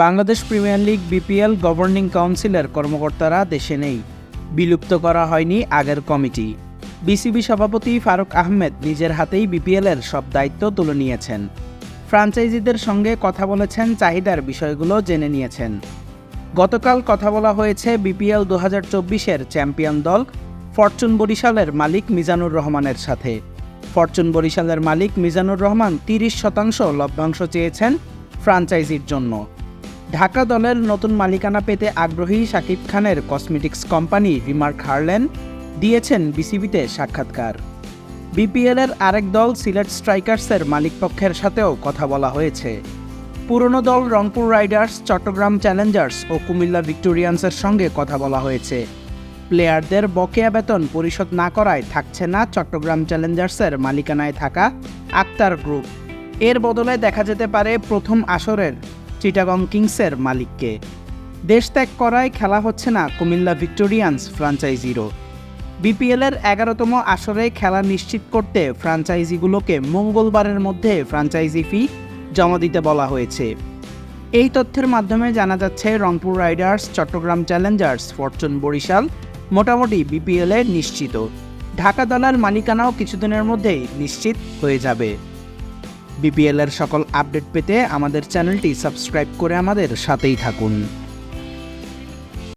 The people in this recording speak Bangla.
Bangladesh premier league BPL governing কাউন্সিলের কর্মকর্তারা দেশে নেই। বিলুপ্ত করা হয়নি আগের কমিটি। বিসিবি সভাপতি ফারুক আহমেদ নিজের হাতেই বিপিএলের সব দায়িত্ব তুলে নিয়েছেন। ফ্রাঞ্চাইজিদের সঙ্গে কথা বলেছেন, চাহিদার বিষয়গুলো জেনে নিয়েছেন। গতকাল কথা বলা হয়েছে, বিপিএল দু হাজার চব্বিশের চ্যাম্পিয়ন দল ফরচুন বরিশালের মালিক মিজানুর রহমানের সাথে। ফরচুন বরিশালের মালিক মিজানুর রহমান তিরিশ শতাংশ লভ্যাংশ চেয়েছেন ফ্রাঞ্চাইজির জন্য। ঢাকা দলের নতুন মালিকানা পেতে আগ্রহী শাকিব খানের কসমেটিক্স কোম্পানি রিমার্ক হারলেন, দিয়েছেন বিসিবিতে সাক্ষাৎকার। বিপিএলের আরেক দল সিলেট স্ট্রাইকার্সের মালিকপক্ষের সাথেও কথা বলা হয়েছে। পুরনো দল রংপুর রাইডার্স, চট্টগ্রাম চ্যালেঞ্জার্স ও কুমিল্লা ভিক্টোরিয়ান্সের সঙ্গে কথা বলা হয়েছে। প্লেয়ারদের বকেয়া বেতন পরিশোধ না করায় থাকছে না চট্টগ্রাম চ্যালেঞ্জার্সের মালিকানায় থাকা আক্তার গ্রুপ। এর বদলে দেখা যেতে পারে প্রথম আসরের চিটাগং কিংসের মালিককে। দেশ ত্যাগ করায় খেলা হচ্ছে না কুমিল্লা ভিক্টোরিয়ান্স ফ্রাঞ্চাইজিরও। বিপিএলের এগারোতম আসরে খেলা নিশ্চিত করতে ফ্রাঞ্চাইজিগুলোকে মঙ্গলবারের মধ্যে ফ্রাঞ্চাইজি ফি জমা দিতে বলা হয়েছে। এই তথ্যের মাধ্যমে জানা যাচ্ছে, Rangpur riders, Chattogram challengers, fortune Barishal মোটামুটি বিপিএলে নিশ্চিত। ঢাকা দলার মালিকানাও কিছুদিনের মধ্যেই নিশ্চিত হয়ে যাবে। বিপিএলের সকল আপডেট পেতে আমাদের চ্যানেলটি সাবস্ক্রাইব করে আমাদের সাথেই থাকুন।